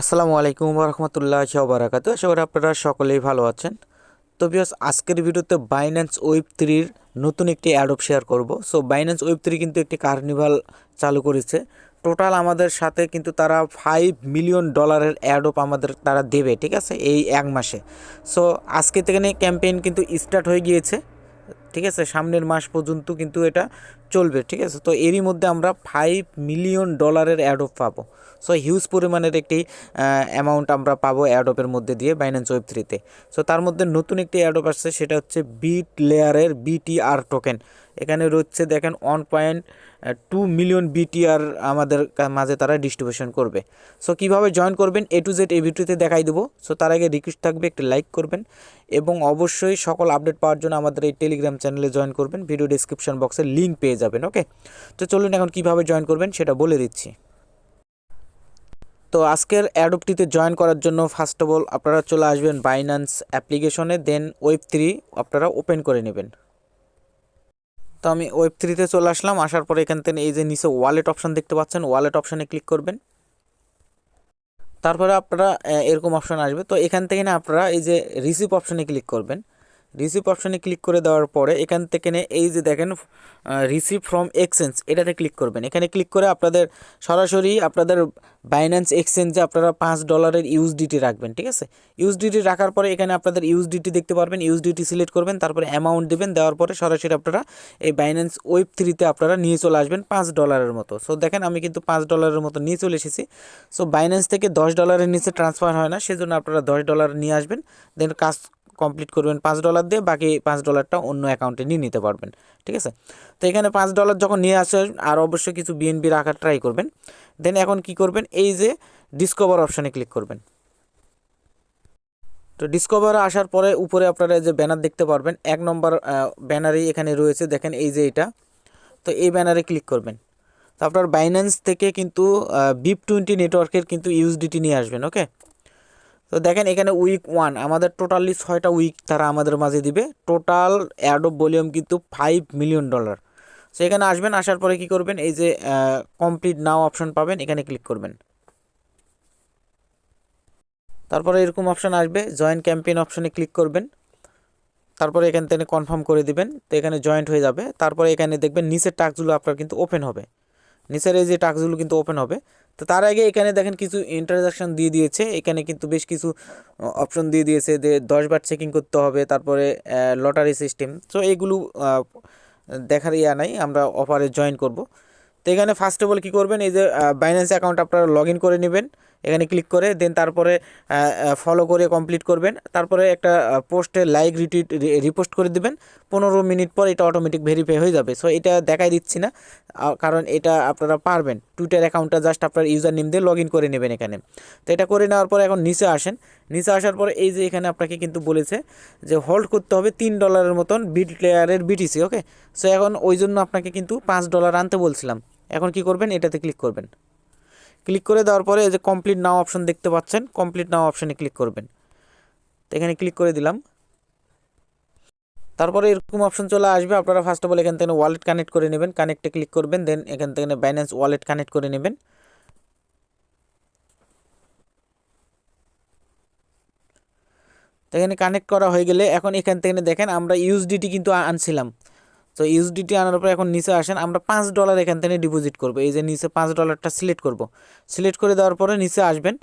আসসালামু আলাইকুম রহমতুল্লাহ বারাকাতু আশা করি আপনারা সকলেই ভালো আছেন। তো বিকজ আজকের ভিডিওতে বাইন্যান্স ওয়েব থ্রির নতুন একটি অ্যাডপ শেয়ার করব। সো বাইন্যান্স ওয়েব থ্রি কিন্তু একটি কার্নিভাল চালু করেছে। টোটাল আমাদের সাথে কিন্তু তারা ফাইভ মিলিয়ন ডলারের অ্যাডপ আমাদের তারা দেবে, ঠিক আছে? এই এক মাসে। সো আজকে থেকে ক্যাম্পেইন কিন্তু স্টার্ট হয়ে গিয়েছে। ঠিক আছে? সামনের মাস পর্যন্ত কিন্তু এটা চলবে, ঠিক আছে? তো এরই মধ্যে আমরা ফাইভ মিলিয়ন ডলারের অ্যাডপ পাবো। সো হিউজ পরিমাণের একটি অ্যামাউন্ট আমরা পাবো অ্যাডপের মধ্যে দিয়ে বাইন্যান্স ওয়েব থ্রিতে সো তার মধ্যে নতুন একটি অ্যাডপ আসছে, সেটা হচ্ছে বিট লেয়ারের বিটিআর টোকেন এখানে রয়েছে দেখেন one point two million BTR আমাদের মাঝে তারা ডিস্ট্রিবিউশন করবে। সো কীভাবে জয়েন করবেন? এ টু জেড এই ভিডিওতে দেখাই দেবো। সো তার আগে রিকোয়েস্ট থাকবে, একটি লাইক করবেন। এবং অবশ্যই সকল আপডেট পাওয়ার জন্য আমাদের এই টেলিগ্রাম চ্যানেলে জয়েন করবেন, ভিডিও ডিসক্রিপশন বক্সে লিঙ্ক পেয়ে যাবেন ওকে তো চলুন এখন কীভাবে জয়েন করবেন সেটা বলে দিচ্ছি। তো আজকের অ্যাডপটিতে জয়েন করার জন্য ফার্স্ট অফ অল আপনারা চলে আসবেন বাইন্যান্স অ্যাপ্লিকেশনে দেন ওয়েব থ্রি আপনারা ওপেন করে নেবেন। তো আমি ওয়েব থ্রিতে চলে আসলাম, আসার পরে এখান থেকে এই যে নিচে ওয়ালেট অপশান দেখতে পাচ্ছেন ওয়ালেট অপশানে ক্লিক করবেন। তারপরে আপনারা এরকম অপশান আসবে। তো এখান থেকে না আপনারা এই যে রিসিভ অপশানে ক্লিক করবেন। রিসিভ অপশানে ক্লিক করে দেওয়ার পরে এখান থেকে নে, এই যে দেখেন রিসিভ ফ্রম এক্সচেঞ্জ এটাতে ক্লিক করবেন। এখানে ক্লিক করে আপনাদের সরাসরি আপনাদের বাইন্যান্স এক্সচেঞ্জে আপনারা পাঁচ ডলারের ইউএসডিটি রাখবেন, ঠিক আছে? ইউএসডিটি রাখার পরে এখানে আপনাদের ইউএসডিটি দেখতে পারবেন ইউএসডিটি সিলেক্ট করবেন, তারপরে অ্যামাউন্ট দেবেন, দেওয়ার পরে সরাসরি আপনারা এই বাইন্যান্স ওয়েব থ্রিতে আপনারা নিয়ে চলে আসবেন পাঁচ ডলারের মতো। সো দেখেন আমি কিন্তু পাঁচ ডলারের মতো নিয়ে চলে এসেছি। সো বাইন্যান্স থেকে দশ ডলারের নিচে ট্রান্সফার হয় না, সেজন্য আপনারা দশ ডলার নিয়ে আসবেন। দেন কাজ কমপ্লিট করবেন পাঁচ ডলার দিয়ে, বাকি পাঁচ ডলারটা অন্য অ্যাকাউন্টে নিয়ে নিতে পারবেন, ঠিক আছে? তো এখানে পাঁচ ডলার যখন নিয়ে আসেন, আর অবশ্যই কিছু বিএনবি রাখার ট্রাই করবেন। দেন এখন কি করবেন? এই যে ডিসকভার অপশানে ক্লিক করবেন। তো ডিসকভার আসার পরে উপরে আপনারা যে ব্যানার দেখতে পারবেন। এক নম্বর ব্যানারই এখানে রয়েছে। দেখেন এই যে এটা। তো এই ব্যানারে ক্লিক করবেন। তো আপনার বাইন্যান্স থেকে কিন্তু বিপ টোয়েন্টি নেটওয়ার্কের কিন্তু ইউএসডিটি নিয়ে আসবেন ওকে তো দেখেন এখানে উইক ওয়ান আমাদের টোটালি ছয়টা উইক তারা আমাদের মাঝে দিবে। টোটাল অ্যাডব ভলিউম কিন্তু ফাইভ মিলিয়ন ডলার সো এখানে আসবেন, আসার পরে কি করবেন? এই যে কমপ্লিট নাও অপশন পাবেন, এখানে ক্লিক করবেন। তারপরে এরকম অপশন আসবে জয়েন্ট ক্যাম্পেইন অপশনে ক্লিক করবেন। তারপরে এখান থেকে কনফার্ম করে দিবেন, তো এখানে জয়েন্ট হয়ে যাবে। তারপরে এখানে দেখবেন, নিচের টাস্কগুলো আপনার কিন্তু ওপেন হবে। নিচের এই যে টাস্কগুলো কিন্তু ওপেন হবে তো তার আগে এখানে দেখেন কিছু ইন্টারজাকশন দিয়ে দিয়েছে। এখানে কিন্তু বেশ কিছু অপশন দিয়ে দিয়েছে যে দশবার চেকিং করতে হবে, তারপরে লটারি সিস্টেম তো এগুলো দেখার ইয়া নাই, আমরা অফারে জয়েন করব। তো এখানে ফার্স্ট অফ অল কী করবেন, এই যে বাইন্যান্স অ্যাকাউন্ট আপনারা লগ করে নেবেন। এখানে ক্লিক করে দেন তারপরে ফলো করে কমপ্লিট করবেন। তারপরে একটা পোস্টে লাইক রিটুইট রিপোস্ট করে দিবেন। পনেরো মিনিট পর এটা অটোমেটিক ভেরিফাই হয়ে যাবে। সো এটা দেখাই দিচ্ছি না কারণ এটা আপনারা পারবেন। টুইটার অ্যাকাউন্টটা জাস্ট আপনার ইউজার নেম দিয়ে লগ ইন করে নেবেন এখানে। তো এটা করে নেওয়ার পরে এখন নিচে আসেন। নিচে আসার পরে এই যে এখানে আপনাকে কিন্তু বলেছে যে হোল্ড করতে হবে তিন ডলারের মতন বিট লেয়ারের বিটিসি ওকে সো এখন ওই জন্য আপনাকে কিন্তু পাঁচ ডলার আনতে বলছিলাম। এখন কি করবেন? এটাতে ক্লিক করবেন। ক্লিক করে দেওয়ার পরে এই যে কমপ্লিট নাও অপশন দেখতে পাচ্ছেন কমপ্লিট নাও অপশনে ক্লিক করবেন। তো এখানে ক্লিক করে দিলাম। তারপরে এরকম অপশন চলে আসবে, আপনারা ফার্স্ট অফ অল এখান থেকে ওয়ালেট কানেক্ট করে নেবেন কানেক্টে ক্লিক করবেন দেন এখান থেকে বাইন্যান্স ওয়ালেট কানেক্ট করে নেবেন। এখানে কানেক্ট করা হয়ে গেলে, এখন এখান থেকে দেখেন আমরা ইউএসডিটি কিন্তু আনছিলাম। তো ইউএসডিটি আনার পর এখন নিচে আসেন, আমরা পাঁচ ডলার এখান থেকে ডিপোজিট করব। এই যে নিচে পাঁচ ডলারটা সিলেক্ট করব। সিলেক্ট করে দেওয়ার পরে নিচে আসবেন,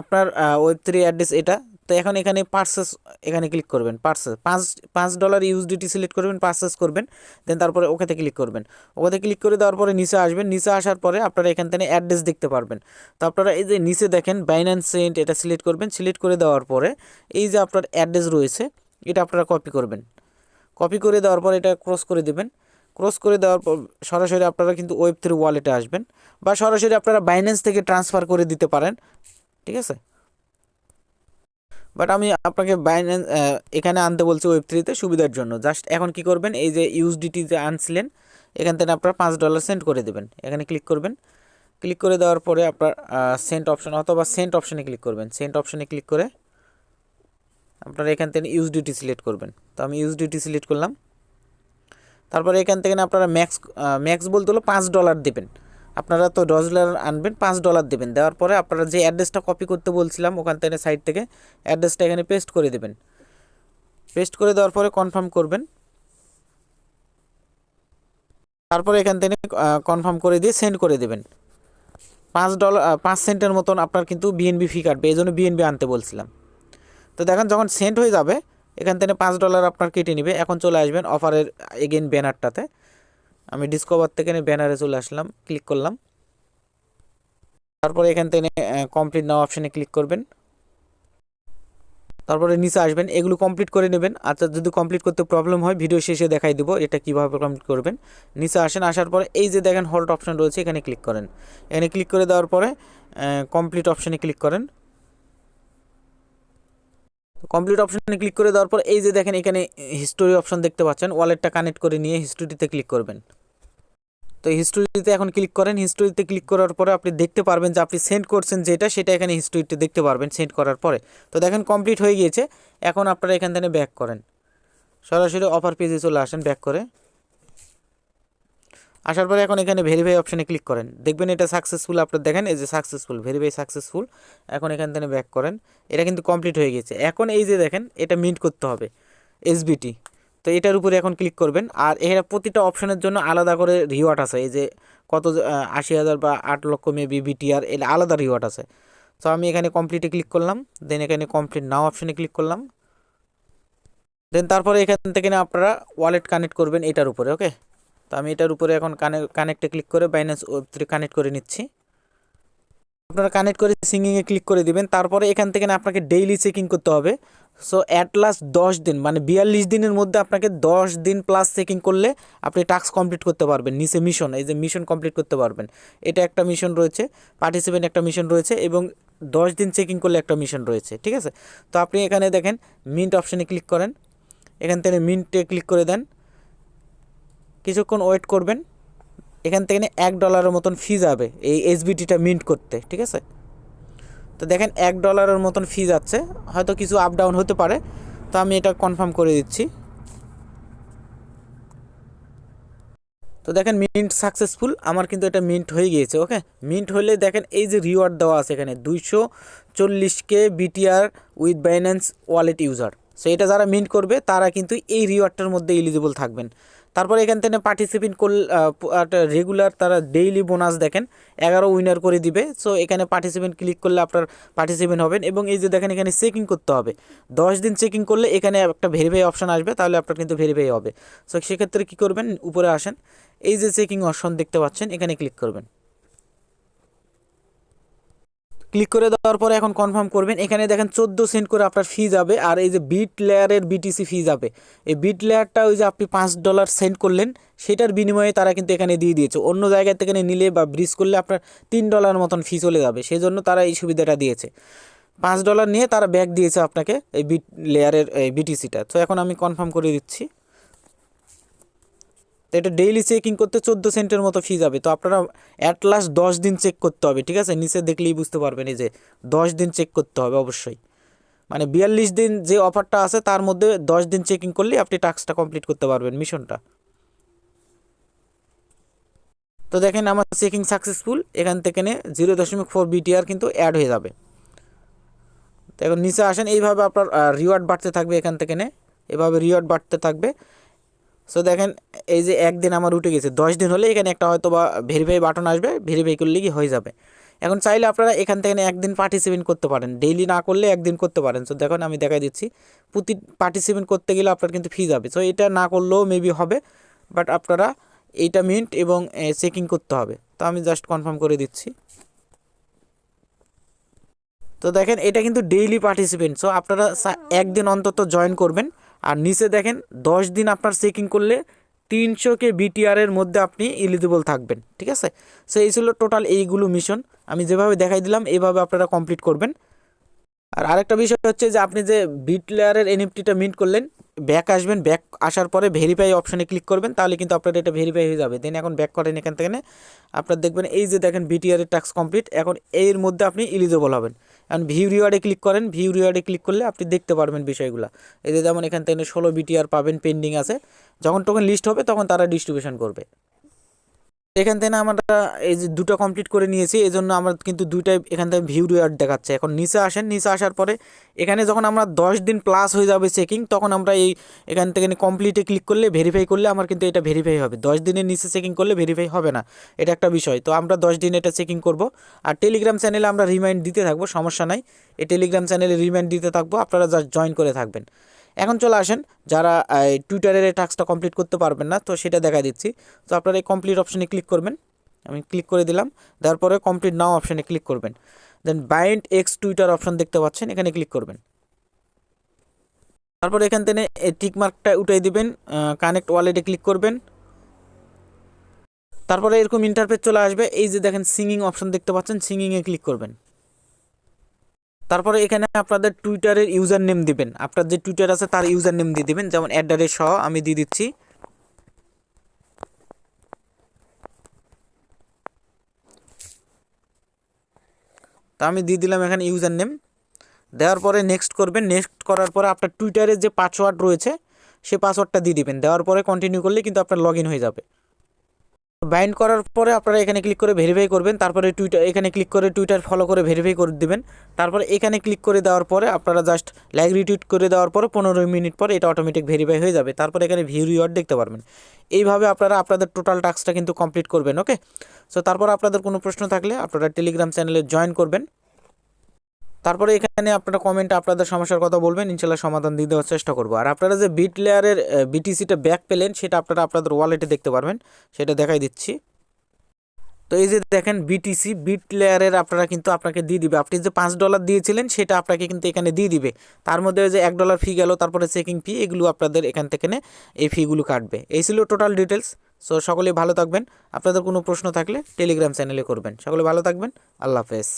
আপনার ওয়েব থ্রি অ্যাড্রেস এটা। তো এখন এখানে পার্সেস এখানে ক্লিক করবেন পার্সেস পাঁচ পাঁচ ডলার ইউএসডিটি সিলেক্ট করবেন পার্সেস করবেন দেন তারপরে ওকেতে ক্লিক করবেন। ওকেতে ক্লিক করে দেওয়ার পরে নিচে আসবেন, নিচে আসার পরে আপনারা এখান থেকে অ্যাড্রেস দেখতে পারবেন। তো আপনারা এই যে নিচে দেখেন বাইন্যান্স সেন্ট এটা সিলেক্ট করবেন। সিলেক্ট করে দেওয়ার পরে এই যে আপনার অ্যাড্রেস রয়েছে, এটা আপনারা কপি করবেন। কপি করে দেওয়ার পর এটা ক্রস করে দেবেন। ক্রস করে দেওয়ার পর সরাসরি আপনারা কিন্তু ওয়েব থ্রি ওয়ালেটে আসবেন বা সরাসরি আপনারা বাইন্যান্স থেকে ট্রান্সফার করে দিতে পারেন। ঠিক আছে? বাট আমি আপনাকে বাইন্যান্স এখানে আনতে বলছি ওয়েব থ্রিতে সুবিধার জন্য। জাস্ট এখন কি করবেন? এই যে ইউএসডিটি যে আনছিলেন, এখান থেকে আপনারা পাঁচ ডলার সেন্ড করে দেবেন। এখানে ক্লিক করবেন। ক্লিক করে দেওয়ার পরে আপনার সেন্ট অপশন অথবা সেন্ট অপশনে ক্লিক করবেন। সেন্ট অপশনে ক্লিক করে আপনারা এখান থেকে ইউএসডিটি সিলেক্ট করবেন। তো আমি ইউএসডিটি সিলেক্ট করলাম। তারপরে এখান থেকে আপনারা ম্যাক্স ম্যাক্স বলতে হলো পাঁচ ডলার দেবেন। আপনারা তো দশ ডলার আনবেন, পাঁচ ডলার দেবেন। দেওয়ার পরে আপনারা যে অ্যাড্রেসটা কপি করতে বলছিলাম, ওখান থেকে সাইট থেকে অ্যাড্রেসটা এখানে পেস্ট করে দেবেন। পেস্ট করে দেওয়ার পরে কনফার্ম করবেন। তারপরে এখান থেকে কনফার্ম করে দিয়ে সেন্ড করে দেবেন। পাঁচ ডলার পাঁচ সেন্টের মতন আপনার কিন্তু বিএনবি ফি কাটবে। এই জন্য বিএনবি আনতে বলছিলাম। তো দেখেন যখন সেন্ট হয়ে যাবে, এখান থেকে পাঁচ ডলার আপনার কেটে নেবে। এখন চলে আসবেন অফারের এগেন ব্যানারটাতে আমি ডিসকভার থেকে ব্যানারে চলে আসলাম ক্লিক করলাম। তারপরে এখান থেকে কমপ্লিট নাও অপশানে ক্লিক করবেন। তারপরে নিচে আসবেন, এগুলো কমপ্লিট করে নেবেন। আচ্ছা যদি কমপ্লিট করতে প্রবলেম হয় ভিডিও শেষে দেখাই দেবো এটা কীভাবে কমপ্লিট করবেন। নিচে আসেন, আসার পরে এই যে দেখেন হল্ট অপশান রয়েছে, এখানে ক্লিক করেন। এখানে ক্লিক করে দেওয়ার পরে কমপ্লিট অপশানে ক্লিক করেন। কমপ্লিট অপশানে ক্লিক করে দেওয়ার পর এই যে দেখেন এখানে হিস্টোরি অপশন দেখতে পাচ্ছেন ওয়ালেটটা কানেক্ট করে নিয়ে হিস্টোরিতে ক্লিক করবেন। তো হিস্টোরিতে এখন ক্লিক করেন হিস্টোরিতে ক্লিক করার পরে আপনি দেখতে পারবেন যে আপনি সেন্ড করছেন যেটা, সেটা এখানে হিস্টোরিতে দেখতে পারবেন সেন্ড করার পরে। তো দেখেন কমপ্লিট হয়ে গিয়েছে, এখন আপনারা এখান থেকে ব্যাক করেন। সরাসরি অফার পেজে চলে আসেন ব্যাক করে। আসার পরে এখন এখানে ভেরিফাই অপশানে ক্লিক করেন। দেখবেন এটা সাকসেসফুল আপনার দেখেন এই যে সাকসেসফুল ভেরিফাই সাকসেসফুল এখন এখান থেকে ব্যাক করেন। এটা কিন্তু কমপ্লিট হয়ে গেছে। এখন এই যে দেখেন, এটা মিন্ট করতে হবে এসবিটি তো এটার উপরে এখন ক্লিক করবেন। আর এর প্রতিটা অপশনের জন্য আলাদা করে রিওয়ার্ড আছে। এই যে কত আশি হাজার বা আট লক্ষ মেবি বিটিআর এর আলাদা রিওয়ার্ড আছে। তো আমি এখানে কমপ্লিটে ক্লিক করলাম। দেন এখানে কমপ্লিট নাও অপশানে ক্লিক করলাম। দেন তারপরে এখান থেকে আপনারা ওয়ালেট কানেক্ট করবেন এটার উপরে ওকে তো আমি এটার উপরে এখন কানে কানেক্টে ক্লিক করে বাইন্যান্স ওয়েব থ্রি কানেক্ট করে নিচ্ছি। আপনারা কানেক্ট করে সিঙ্গিংয়ে ক্লিক করে দিবেন, তারপরে এখান থেকে আপনাকে ডেইলি চেকিং করতে হবে। সো অ্যাট লাস্ট দশ দিন মানে বিয়াল্লিশ দিনের মধ্যে আপনাকে দশ দিন প্লাস চেকিং করলে আপনি টাস্ক কমপ্লিট করতে পারবেন, নিচে মিশন এই যে মিশন কমপ্লিট করতে পারবেন। এটা একটা মিশন রয়েছে পার্টিসিপেন্ট একটা মিশন রয়েছে এবং দশ দিন চেকিং করলে একটা মিশন রয়েছে, ঠিক আছে? তো আপনি এখানে দেখেন মিন্ট অপশানে ক্লিক করেন, এখান থেকে মিন্টে ক্লিক করে দেন। কিছুক্ষণ ওয়েট করবেন, এখান থেকে এক ডলারের মতন ফি যাবে এই এসবিটিটা মিন্ট করতে, ঠিক আছে? তো দেখেন এক ডলারের মতন ফি যাচ্ছে, হয়তো কিছু আপ ডাউন হতে পারে, তো আমি এটা কনফার্ম করে দিচ্ছি। তো দেখেন মিন্ট সাকসেসফুল আমার কিন্তু এটা মিন্ট হয়ে গিয়েছে ওকে মিন্ট হলে দেখেন এই যে রিওয়ার্ড দেওয়া আছে এখানে, দুইশো চল্লিশকে BTR with Binance wallet user so এটা যারা মিন্ট করবে, তারা কিন্তু এই রিওয়ার্ডটার মধ্যে এলিজিবল থাকবেন। তারপরে এখান থেকে পার্টিসিপেট করলে রেগুলার তারা ডেইলি বোনাস দেখেন, এগারো উইনার করে দিবে। সো এখানে পার্টিসিপেন্ট ক্লিক করলে আপনার পার্টিসিপেন্ট হবেন এবং এই যে দেখেন এখানে চেকিং করতে হবে। দশ দিন চেকিং করলে এখানে একটা ভেরিফাই অপশান আসবে, তাহলে আপনার কিন্তু ভেরিফাই হবে। সো সেক্ষেত্রে কী করবেন? উপরে আসেন। এই যে চেকিং অপশন দেখতে পাচ্ছেন, এখানে ক্লিক করবেন। ক্লিক করে দেওয়ার পরে এখন কনফার্ম করবেন। এখানে দেখেন চোদ্দ সেন্ট করে আপনার ফি যাবে আর এই যে বিট লেয়ারের বিটিসি ফি যাবে। এই বিট লেয়ারটা ওই যে আপনি পাঁচ ডলার সেন্ড করলেন, সেটার বিনিময়ে তারা কিন্তু এখানে দিয়ে দিয়েছে। অন্য জায়গা থেকে নিলে বা ব্রিজ করলে আপনার তিন ডলার মতন ফি চলে যাবে। সেই জন্য তারা এই সুবিধাটা দিয়েছে। পাঁচ ডলার নিয়ে তারা ব্যাক দিয়েছে আপনাকে এই বিট লেয়ারের এই বিটিসিটা তো এখন আমি কনফার্ম করে দিচ্ছি। তো এটা ডেইলি চেকিং করতে চোদ্দ সেন্টের মতো ফি যাবে। তো আপনারা অ্যাট লাস্ট দশ দিন চেক করতে হবে, ঠিক আছে? নিচে দেখলেই বুঝতে পারবেন এই যে দশ দিন চেক করতে হবে অবশ্যই। মানে বিয়াল্লিশ দিন যে অফারটা আছে, তার মধ্যে দশ দিন চেকিং করলেই আপনি টাস্কটা কমপ্লিট করতে পারবেন, মিশনটা। তো দেখেন আমার চেকিং সাকসেসফুল এখান থেকে নে জিরো দশমিক ফোর বিটিআর কিন্তু অ্যাড হয়ে যাবে। তো এখন নিচে আসেন, এইভাবে আপনার রিওয়ার্ড বাড়তে থাকবে এখান থেকে নে। এভাবে রিওয়ার্ড বাড়তে থাকবে। সো দেখেন, এই যে একদিন আমার উঠে গেছে, দশ দিন হলে এখানে একটা হয়তো বা ভেরিফাই বাটন আসবে ভেরিফাই করলে কি হয়ে যাবে। এখন চাইলে আপনারা এখান থেকে একদিন পার্টিসিপেট করতে পারেন ডেইলি না করলে একদিন করতে পারেন। সো দেখুন, আমি দেখাই দিচ্ছি, প্রতি পার্টিসিপেট করতে গেলে আপনার কিন্তু ফি যাবে। সো এটা না করলেও মেবি হবে বাট আপনারা এইটা মিন্ট এবং চেকিং করতে হবে। তো আমি জাস্ট কনফার্ম করে দিচ্ছি। তো দেখেন, এটা কিন্তু ডেইলি পার্টিসিপেন্ট সো আপনারা একদিন অন্তত জয়েন করবেন। আর নিচে দেখেন, দশ দিন আপনার চেকিং করলে তিনশো কে বিটিআরের মধ্যে আপনি এলিজিবল থাকবেন, ঠিক আছে? সো এই ছিল টোটাল এইগুলো মিশন আমি যেভাবে দেখাই দিলাম এইভাবে আপনারা কমপ্লিট করবেন। আর আরেকটা বিষয় হচ্ছে যে, আপনি যে বিট লেয়ারের এনএফটিটা মিন্ট করলেন ব্যাক আসবেন ব্যাক আসার পরে ভেরিফাই অপশানে ক্লিক করবেন, তাহলে কিন্তু আপনার এটা ভেরিফাই হয়ে যাবে। দেন এখন ব্যাক করেন এখান থেকে, আপনার দেখবেন এই যে দেখেন বিটিআরের টাস্ক কমপ্লিট এখন এর মধ্যে আপনি এলিজিবল হবেন। এখন ভিউ রিওয়ার্ডে ক্লিক করেন ভিউ রিওয়ার্ডে ক্লিক করলে আপনি দেখতে পারবেন বিষয়গুলো। এদের যেমন এখান থেকে ষোলো বিটিআর পাবেন পেন্ডিং আছে। যখন টোকেন লিস্ট হবে, তখন তারা ডিস্ট্রিবিউশন করবে। এখান থেকে আমরা এই যে দুটো কমপ্লিট করে নিয়েছি এই জন্য আমরা কিন্তু দুইটাই এখান থেকে ভিউ রিওয়ার্ড দেখাচ্ছে। এখন নিচে আসেন, নিচে আসার পরে এখানে যখন আমরা দশ দিন প্লাস হয়ে যাবে চেকিং তখন আমরা এই এখান থেকে কমপ্লিটে ক্লিক করলে ভেরিফাই করলে আমার কিন্তু এটা ভেরিফাই হবে। দশ দিনের নিচে চেকিং করলে ভেরিফাই হবে না। এটা একটা বিষয়। তো আমরা দশ দিন এটা চেকিং করব। আর টেলিগ্রাম চ্যানেলে আমরা রিমাইন্ড দিতে থাকব, সমস্যা নাই। এই টেলিগ্রাম চ্যানেলে রিমাইন্ড দিতে থাকব, আপনারা জাস্ট জয়েন করে থাকবেন। এখন চলে আসেন, যারা টুইটারের এই টাস্কটা কমপ্লিট করতে পারবেন না, তো সেটা দেখা দিচ্ছি। তো আপনারা এই কমপ্লিট অপশনে ক্লিক করবেন। আমি ক্লিক করে দিলাম তারপরে কমপ্লিট নাও অপশানে ক্লিক করবেন। Then bind X Twitter option দেখতে পাচ্ছেন, এখানে ক্লিক করবেন। তারপর এখান থেকে টিক মার্কটা উঠাই দিবেন কানেক্ট ওয়ালেটে ক্লিক করবেন। তারপরে এরকম ইন্টারফেস চলে আসবে, এই যে দেখেন সিঙ্গিং অপশন দেখতে পাচ্ছেন সিঙ্গিংয়ে ক্লিক করবেন। তারপরে এখানে আপনাদের টুইটারের ইউজার নেম দিবেন। আপনার যে টুইটার আছে তার ইউজার নেম দিয়ে দিবেন। যেমন অ্যাড্রেস সহ আমি দিয়ে দিচ্ছি। তা আমি দিয়ে দিলাম এখানে ইউজার নেম দেওয়ার পরে নেক্সট করবেন। নেক্সট করার পরে আপনার টুইটারের যে পাসওয়ার্ড রয়েছে সেই পাসওয়ার্ডটা দিয়ে দিবেন। দেওয়ার পরে কন্টিনিউ করলে কিন্তু আপনার লগ হয়ে যাবে। বাইন্ড করার পরে আপনারা এখানে ক্লিক করে ভেরিফাই করবেন, তারপরে টুইটার এখানে ক্লিক করে টুইটার ফলো করে ভেরিফাই করে দেবেন। তারপরে এখানে ক্লিক করে দেওয়ার পরে আপনারা জাস্ট লাইক রিটুইট করে দেওয়ার পরে পনেরো মিনিট পরে এটা অটোমেটিক ভেরিফাই হয়ে যাবে। তারপরে এখানে ভিউ রিওয়ার্ড দেখতে পারবেন। এইভাবে আপনারা আপনাদের টোটাল টাস্কটা কিন্তু কমপ্লিট করবেন ওকে সো তারপর আপনাদের কোনো প্রশ্ন থাকলে আপনারা টেলিগ্রাম চ্যানেলে জয়েন করবেন। তারপরে এখানে আপনারা কমেন্টে আপনাদের সমস্যার কথা বলবেন, ইনশাল্লাহ সমাধান দিয়ে দেওয়ার চেষ্টা করব। আর আপনারা যে বিট লেয়ারের বিটিসিটা ব্যাক পেলেন, সেটা আপনারা আপনাদের ওয়ালেটে দেখতে পারবেন। সেটা দেখাই দিচ্ছি। তো এই যে দেখেন বিটিসি বিট লেয়ারের আপনারা কিন্তু আপনাকে দিয়ে দিবে। আপনি যে পাঁচ ডলার দিয়েছিলেন, সেটা আপনাকে কিন্তু এখানে দিয়ে দিবে। তার মধ্যে যে এক ডলার ফি গেল, তারপরে চেকিং ফি এগুলো আপনাদের এখান থেকে এই ফিগুলো কাটবে। এই ছিল টোটাল ডিটেলস সো সকলে ভালো থাকবেন। আপনাদের কোনো প্রশ্ন থাকলে টেলিগ্রাম চ্যানেলে করবেন। সকলে ভালো থাকবেন। আল্লাহ হাফেজ।